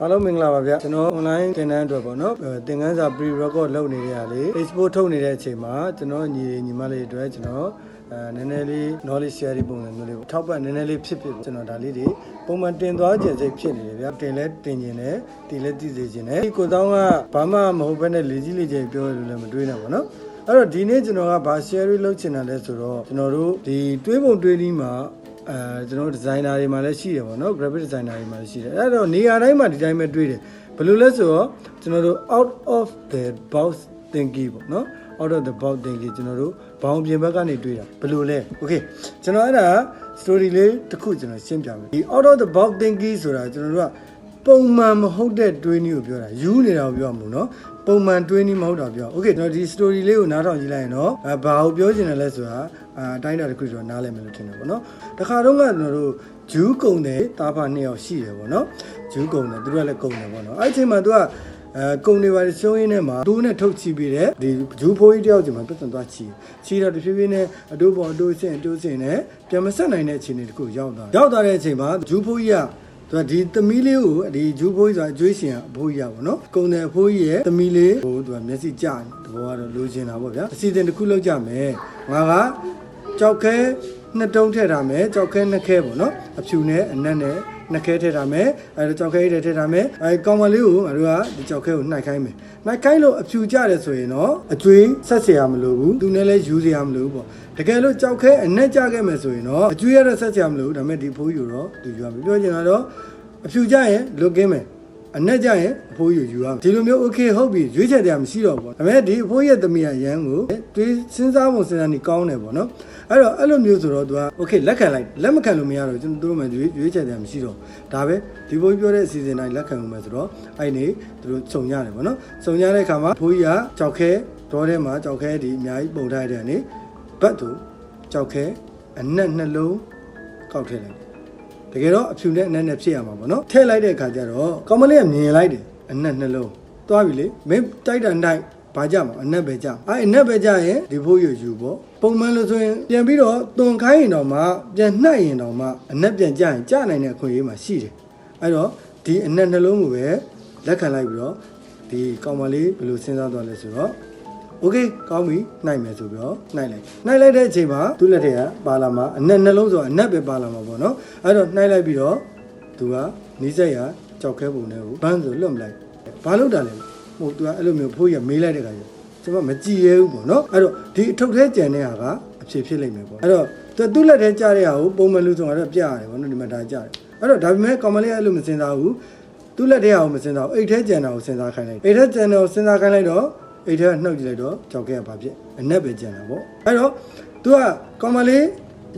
အားလုံးမင်္ဂလာပါဗျကျွန်တော် online သင်တန်းအတွက်ပေါ့နော်အဲသင်ခန်းစာ pre record လုပ်နေရလေ export ထုတ်နေတဲ့အချိန်မှာကျွန်တော်ညီညီမလေးတွေအတွက်ကျွန်တော်အဲနည်းနည်းလေး knowledge share ပုံစံမျိုးလေးပေါ့ထောက်ပံ့နည်းနည်းလေးဖြစ်ဖြစ်ပေါ့ကျွန်တော်ဒါလေးတွေပုံမှန်တင်သွားခြင်းစိတ်ဖြစ်နေတယ်ဗျတင်လဲတင်ခြင်းနဲ့တီလဲတီစေခြင်းနဲ့ဒီကိုတောင်းကဘာမှမဟုတ်ဘဲနဲ့လေကြီးလေကြီးပြောရလို့လည်းမတွေးနဲ့ပေါ့နော်အဲ့တော့ဒီနေ့ကျွန်တော်ကဘာ share လုပ်ချင်တာလဲဆိုတော့ကျွန်တော်တို့ဒီတွေးပုံတွေးနည်းမှာ အဲကျွန်တော်ဒီဇိုင်နာတွေမှာလည်းရှိတယ်ပေါ့နော် graphic designer တွေမှာလည်းရှိတယ်အဲ့တော့နေရာတိုင်းမှာဒီတိုင်းပဲတွေးတယ်ဘယ်လိုလဲဆိုတော့ကျွန်တော်တို့ out of the box thinking ပေါ့နော် out of the box thinking ကျွန်တော်တို့ဘောင်ပြင်ဘက်ကနေတွေးတာဘယ်လိုလဲ okay ကျွန်တော်အဲ့ဒါ story လေးတစ်ခုကျွန်တော်ရှင်းပြမယ်ဒီ out of the box thinking ဆိုတာကျွန်တော်တို့က ပုံမှန်မဟုတ်တဲ့တွေးနည်းကိုပြောတာယူနေတာကိုပြောမှာနော်ပုံမှန်တွေးနည်းမဟုတ်တာပြော okay ကျွန်တော်ဒီ story လေးကိုနားထောင်ကြည့်လိုက်ရင်တော့အဲဘာကိုပြောချင်တယ်လဲဆိုတာအာအတိုင်းအတာတစ်ခုတော့နားလည်မယ်လို့ထင်တယ်ပေါ့နော်တခါတော့ကကျွန်တော်တို့ဂျူးကုံတဲ့တာဖာနှစ်ယောက်ရှိတယ်ပေါ့နော်ဂျူးကုံတယ်သူတို့ကလည်းကုံတယ်ပေါ့နော်အဲ့ဒီအချိန်မှာသူကအဲကုံတွေပါရှုံးရင်းနဲ့မှာတိုးနဲ့ထုတ်ချပြီးတဲ့ဒီဂျူးဖိုးကြီးတယောက်ချိန်မှာပြတ်သွားချီချီတော့တဖြည်းဖြည်းနဲ့အတိုးပေါ်အတိုးဆင့်အတိုးဆင့်နဲ့ပြန်မဆက်နိုင်တဲ့အခြေအနေတစ်ခုရောက်သွားရောက်သွားတဲ့အချိန်မှာဂျူးဖိုးကြီးက သူကဒီသမီးလေးကိုဒီဂျူးဖိုးကြီးဆိုတာအကျွေးရှင်အဖိုးကြီးရပါတော့ကုံတယ်အဖိုးကြီးရဲ့သမီးလေးကိုသူကမျက်စိကျတယ်တဘောကတော့လိုချင်တာပေါ့ဗျာအစီအစဉ်တစ်ခုလုပ်ကြမယ်ငါကကြောက်ခဲနှစ်တုံးထည့်ထားမယ်ကြောက်ခဲနှစ်ခဲပေါ့နော်အဖြူနဲ့အနက်နဲ့ နှစ်ခဲထည့်ထားမယ်အဲဒါကြောက်ခဲတွေထည့်ထားမယ်အဲကောင်မလေးကိုငါတို့ကဒီကြောက်ခဲကိုနှိုက်ခိုင်းမယ်နှိုက်ခိုင်းလို့အဖြူကျတယ်ဆိုရင်တော့အကျွေးဆက်เสียရမလို့ဘူးသူနဲ့လည်းယူเสียရမလို့ဘူးပေါ့တကယ်လို့ကြောက်ခဲအနက်ကျခဲ့မယ်ဆိုရင်တော့အကျွေးရတော့ဆက်เสียရမလို့ဘူးဒါပေမဲ့ဒီဖိုးယူတော့သူယူရမယ်ပြောချင်တာတော့အဖြူကျရင်လွတ်ကင်းမယ် အနက်ကြရင်အဖိုးယူယူရမယ်ဒီလိုမျိုး okay ဟုတ်ပြီရွေးချယ်တရားမရှိတော့ဘူးပေါ့ဒါပေမဲ့ဒီအဖိုးရဲ့သမီးကရန်ကိုတွေးစဉ်းစားပုံစဉ်းစားနေကောင်းတယ်ပေါ့နော်အဲ့တော့အဲ့လိုမျိုးဆိုတော့ तू က okay လက်ခံလိုက်လက်မခံလို့မရတော့ကျွန်တော်တို့မှရွေးရွေးချယ်တရားမရှိတော့ဒါပဲဒီဘိုးကြီးပြောတဲ့အစီအစဉ်တိုင်းလက်ခံလို့မယ်ဆိုတော့အဲ့နေသူတို့စုံရတယ်ပေါ့နော်စုံရတဲ့အခါမှာဘိုးကြီးကကြောက်ခဲဒေါ်ထဲမှာကြောက်ခဲဒီအများကြီးပုံထားတဲ့ကနေဘတ်သူကြောက်ခဲအနက်နှလုံးကောက်ထည့်လိုက် တကယ်တော့အဖြူနဲ့အနက်နဲ့ဖြစ်ရမှာပေါ့နော်ထည့်လိုက်တဲ့အခါကျတော့ကောင်မလေးကမြင်လိုက်တယ်အနက်နှလုံးသွားပြီလေမင်းတိုက်တာနိုင်ဘာကြမှာအနက်ပဲကြအဲအနက်ပဲကြရင်ဒီဖိုးရယူပေါ့ပုံမှန်လို့ဆိုရင်ပြန်ပြီးတော့တွန်ခိုင်းရင်တော့မှပြန်နှက်ရင်တော့မှအနက်ပြန်ကြရင်ကြနိုင်တဲ့အခွင့်အရေးမှာရှိတယ်အဲ့တော့ဒီအနက်နှလုံးကိုပဲလက်ခံလိုက်ပြီးတော့ဒီကောင်မလေးဘယ်လိုစဉ်းစားသွားလဲဆိုတော့ โอเคကောင်းပြီနိုင်မယ်ဆိုပြီးတော့နိုင်လိုက်နိုင်လိုက်တဲ့အချိန်မှာသူ့လက်ထက်ကပါလာမှာအနက်နှလုံးဆိုတော့အနက်ပဲပါလာမှာပေါ့နော်အဲ့တော့နိုင်လိုက်ပြီးတော့သူကနီးစက်ရကြောက်ခဲပုံနဲ့ကိုဘန်းဆိုလွတ်မလိုက်ဘာလို့တာလဲဟိုသူကအဲ့လိုမျိုးဖိုးရမေးလိုက်တဲ့ခါကျကျွန်မမကြည်ရဲဘူးပေါ့နော်အဲ့တော့ဒီအထုပ်ထဲကြံတဲ့ဟာကအဖြစ်ဖြစ်လိမ့်မယ်ပေါ့အဲ့တော့သူသူ့လက်ထဲကြားတဲ့ဟာကိုပုံမှန်လို့ဆိုတော့ပြရတယ်ပေါ့နော်ဒီမှာဒါကြားတယ်အဲ့တော့ဒါပေမဲ့ကောင်မလေးကအဲ့လိုမစင်စားဘူးသူ့လက်ထဲဟာကိုမစင်စားဘူးအိတ်ထဲကြံတာကိုစင်စားခိုင်းလိုက်အိတ်ထဲကြံတာကိုစင်စားခိုင်းလိုက်တော့ အိတ်ထဲကနှုတ်ကြည့်လိုက်တော့ကြောက်ခဲကဘာဖြစ်အနက်ပဲကျန်တာပေါ့အဲ့တော့ तू ကကောင်မလေး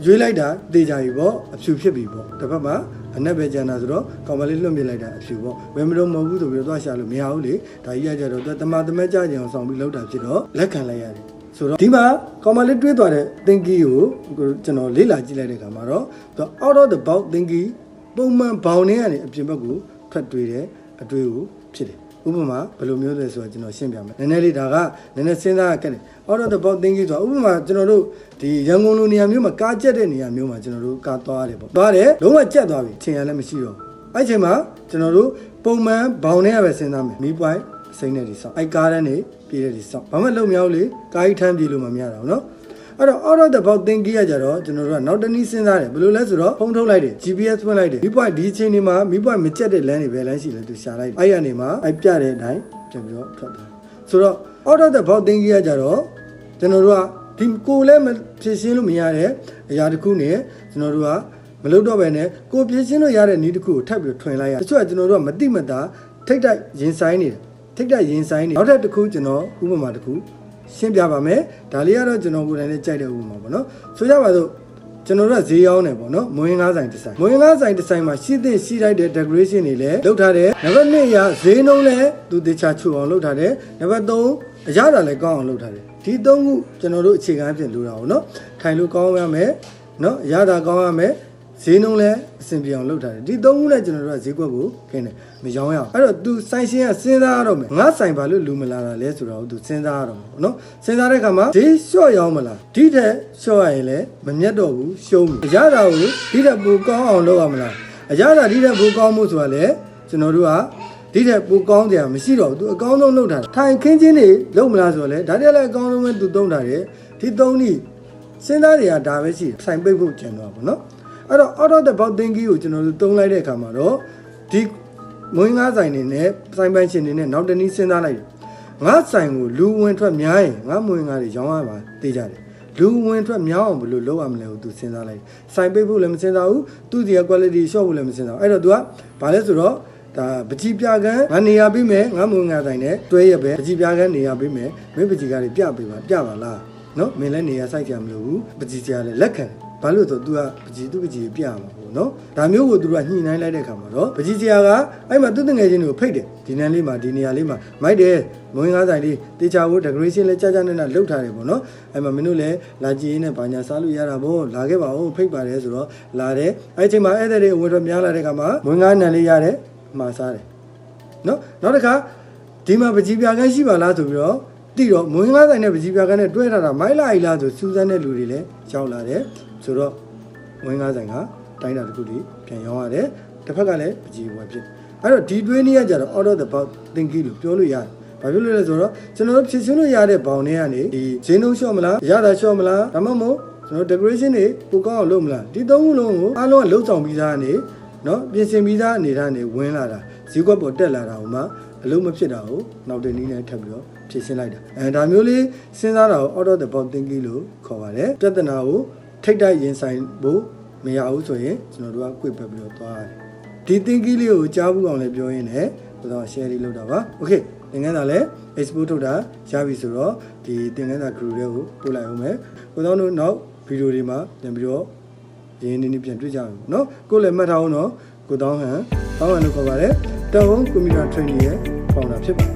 ရွေးလိုက်တာတေချာပြီပေါ့အဖြူဖြစ်ပြီပေါ့တစ်ဖက်မှာအနက်ပဲကျန်တာဆိုတော့ကောင်မလေးလွတ်မြစ်လိုက်တာအဖြူပေါ့ဝယ်မလို့မဟုတ်ဘူးဆိုပြီးတော့သွားရှာလို့မရဘူးလေဒါကြီးရကြတော့ तू တမတမဲကြကြအောင်ဆောင်ပြီးလောက်တာဖြစ်တော့လက်ခံလိုက်ရတယ်ဆိုတော့ဒီမှာကောင်မလေးတွေးသွားတဲ့ thinking ကိုကျွန်တော်လေ့လာကြည့်လိုက်တဲ့အခါမှာတော့ out of the box thinking ပုံမှန်ဘောင်ထဲကနေအပြင်ဘက်ကိုထွက်တွေးတဲ့အတွေ့ကိုဖြစ်တယ် ဥပမာဘယ်လိုမျိုးလဲဆိုတော့ကျွန်တော်ရှင်းပြမယ်နည်းနည်းလေးဒါကနည်းနည်းစဉ်းစားရခဲ့တယ် out of the box thinking ဆိုတာဥပမာကျွန်တော်တို့ဒီရန်ကုန်လိုနေရာမျိုးမှာကားကြက်တဲ့နေရာမျိုးမှာကျွန်တော်တို့ကားသွားရတယ်ပေါ့သွားတယ်လုံးဝကြက်သွားပြီထင်ရလည်းမရှိတော့ဘူးအဲ့ဒီအချိန်မှာကျွန်တော်တို့ပုံမှန်ဘောင်ထဲကပဲစဉ်းစားမယ်မီးပွိုင်းစိမ့်နေဒီစောင့်အဲ့ကားတန်းနေပြေးတဲ့ဒီစောင့်ဘာမှလုံမရဘူးလေကားကြီးထမ်းပြေးလို့မမရတော့ဘူးနော် အဲ့တော့ out of the box thinking ကကြတော့ကျွန်တော်တို့ကနောက်တနည်းစဉ်းစားတယ်ဘယ်လိုလဲဆိုတော့ဖုန်းထုတ်လိုက်တယ် GPS ဖွင့်လိုက်တယ်မိပွိုင်းဒီအချိန်ဒီမှာမိပွိုင်းမကြက်တဲ့လမ်းတွေပဲလမ်းရှိလဲသူရှာလိုက်တယ်အဲ့ရနေမှာအဲ့ပြတဲ့အတိုင်းပြန်ပြီးတော့ထွက်သွားတယ်ဆိုတော့ out of the box thinking ကကြတော့ကျွန်တော်တို့ကဒီကိုလည်းမဖြည့်ရှင်းလို့မရတဲ့အရာတစ်ခုနဲ့ကျွန်တော်တို့ကမလုပ်တော့ပဲနဲ့ကိုဖြည့်ရှင်းလို့ရတဲ့နည်းတစ်ခုကိုထပ်ပြီးထွင်လိုက်ရတချို့ကကျွန်တော်တို့ကမတိမတာထိတ်တိုက်ရင်ဆိုင်နေတယ်ထိတ်တိုက်ရင်ဆိုင်နေနောက်ထပ်တစ်ခုကျွန်တော်ဥပမာတစ်ခု ရှင်းပြပါမယ်ဒါလေးကတော့ကျွန်တော်ကိုယ်တိုင်နဲ့ကြိုက်တဲ့ဥပမာပေါ့နော်ဆိုကြပါစို့ကျွန်တော်တို့ကဈေးရောင်းတယ်ပေါ့နော်မွေးငါးဆိုင်ဒီဇိုင်းမွေးငါးဆိုင်ဒီဇိုင်းမှာရှိသင့်ရှိလိုက်တဲ့ decoration တွေလည်းလုပ်ထားတယ်နံပါတ်2ရာဈေးနှုန်းလည်းသူတေချာချူအောင်လုပ်ထားတယ်နံပါတ်3အရသာလည်းကောင်းအောင်လုပ်ထားတယ်ဒီ၃ခုကျွန်တော်တို့အခြေခံအဖြစ်လိုတာပေါ့နော်ထိုင်လို့ကောင်းရမယ်နော်အရသာကောင်းရမယ် ဈေးနှုန်းလည်းအဆင်ပြေအောင်လုပ်ထားတယ်ဒီသုံးခုနဲ့ကျွန်တော်တို့ကဈေးကွက်ကိုခင်းတယ်မရောင်းရအောင်အဲ့တော့ तू ဆိုင်ရှင်ကစဉ်းစားရတော့မယ်ငါဆိုင်ဘာလို့လူမလာတာလဲဆိုတော့ तू စဉ်းစားရတော့မှာပေါ့နော်စဉ်းစားတဲ့အခါမှာဈေးလျှော့ရောင်းမလားဒီထက်လျှော့ရရင်လည်းမမြတ်တော့ဘူးရှုံးပြီအရသာကိုဒီထက်ပိုကောင်းအောင်လုပ်ရမလားအရသာဒီထက်ပိုကောင်းမှုဆိုတာလေကျွန်တော်တို့က ဒီတဲ့ပိုကောင်းကြမရှိတော့ဘူး तू အကောင်းဆုံးလုပ်တာထိုင်ခင်းချင်းနေလုပ်မလားဆိုတော့လေဒါတည်းလည်းအကောင်းဆုံးပဲ तू သုံးတာတယ်ဒီသုံးနည်းစဉ်းစားတွေကဒါပဲရှိတယ်ဆိုင်ပိတ်ဖို့ကျန်တော့ပါဘောနော် အဲ့တော့ out of the box thinking ကိုကျွန်တော်တို့သုံးလိုက်တဲ့အခါမှာတော့ဒီမွေးငါးဆိုင်နေနဲ့ဆိုင်ပိုင်ရှင်နေနဲ့နောက်တနည်းစဉ်းစားလိုက်တယ်ငါဆိုင်ကိုလူဝင်ထွက်များရင်ငါမွေးငါးတွေရောင်းရမှာသိကြတယ်လူဝင်ထွက်များအောင်ဘယ်လိုလုပ်ရမလဲကို तू စဉ်းစားလိုက်ဆိုင်ပိတ်ဖို့လည်းမစဉ်းစားဘူးသူ့ဒီက quality shop ဖို့လည်းမစဉ်းစားဘူးအဲ့တော့ तू ကဘာလဲဆိုတော့ဒါပကြီးပြကန်းငါနေရာပေးမယ်ငါမွေးငါးဆိုင်နဲ့တွဲရပဲပကြီးပြကန်းနေရာပေးမယ်မင်းပကြီးကားတွေပြပေးပါပြပါလားနော်မင်းလည်းနေရာစိုက်ကြမလို့ဘူးပကြီးကြားလည်းလက်ခံတယ် ဘာလို့လဲဆိုတော့ तू ကပကြီးသူ့ပကြီးပြရမှာပေါ့နော်ဒါမျိုးကို तू ကညှိနှိုင်းလိုက်တဲ့ခါမှာတော့ပကြီးကြားကအဲ့မှာသူ့တငယ်ချင်းတွေကိုဖိတ်တယ်ဒီနန်းလေးမှာဒီနေရာလေးမှာမိုက်တယ်မွေးငါးဆိုင်လေးတေချာဖို့ decoration လည်းကြာကြာနဲ့နဲ့လုပ်ထားတယ်ပေါ့နော်အဲ့မှာမင်းတို့လည်းလာကြည့်ရင်းနဲ့ဘာညာစားလို့ရတာပေါ့လာခဲ့ပါဦးဖိတ်ပါတယ်ဆိုတော့လာတယ်အဲ့ချိန်မှာအဲ့တဲ့တွေဝင်တော့များလာတဲ့ခါမှာမွေးငါးနန်းလေးရတယ်မှာစားတယ်နော်နောက်တစ်ခါဒီမှာပကြီးပြကန်းရှိပါလားဆိုပြီးတော့တိတော့မွေးငါးဆိုင်နဲ့ပကြီးပြကန်းနဲ့တွဲထားတာမိုက်လာ ਈ လားဆိုစူးစမ်းတဲ့လူတွေလည်းရောက်လာတယ် ဆိုတော့မွေးငါးဆိုင်ကတိုင်းတာတစ်ခုတည်းပြန်ရောင်းရတယ်တစ်ဖက်ကလည်းပကြီးပွဲဖြစ်အဲ့တော့ဒီတွင်းနည်းကကြတော့ out of the box thinking လို့ပြောလို့ရတယ်ဘာဖြစ်လို့လဲဆိုတော့ကျွန်တော်တို့ဖြစ်ချင်းလို့ရတဲ့ဘောင်တွေကနေဒီဈေးနှုန်းလျှော့မလားရတာလျှော့မလားဒါမှမဟုတ်ကျွန်တော် decoration တွေပိုကောင်းအောင်လုပ်မလားဒီသုံးခုလုံးကိုအားလုံးကလုံဆောင်ပြီးသားနေเนาะပြင်ဆင်ပြီးသားအနေထားနေဝင်လာတာဈေးကွက်ပေါ်တက်လာတာဟိုမှာအလုံးမဖြစ်တာကိုနောက်တနည်းနဲ့ထပ်ပြီးတော့ဖြည့်ရှင်းလိုက်တာအဲဒါမျိုးလေးစဉ်းစားတာကို out of the box thinking လို့ခေါ်ပါတယ်ပြဿနာကို ထိတ်တိုက်ရင်ဆိုင်ဖို့မရဘူးဆိုရင်ကျွန်တော်တို့က quick ပဲပြီးတော့သွားရတယ်ဒီ thinking လေးကိုကြားဘူးအောင်လည်းပြောရင်းနဲ့ကျွန်တော် share လေးလုပ်တာပါ okay သင်္ကန်းသာလည်း export ထုတ်တာရပြီဆိုတော့ဒီသင်္ကန်းသာ group တွေကိုပို့လိုက်အောင်မယ်ကိုသောတို့နောက်ဗီဒီယိုတွေမှာပြန်ပြီးတော့ရင်းနေနေပြန်တွေ့ကြအောင်เนาะကိုလည်းမှတ်ထားအောင်เนาะကိုတောင်းဟန်တောင်းဟန်လို့ခေါ်ပါတယ်တောင်းကွန်ပျူတာ training ရဲ့ founder ဖြစ်ပါတယ်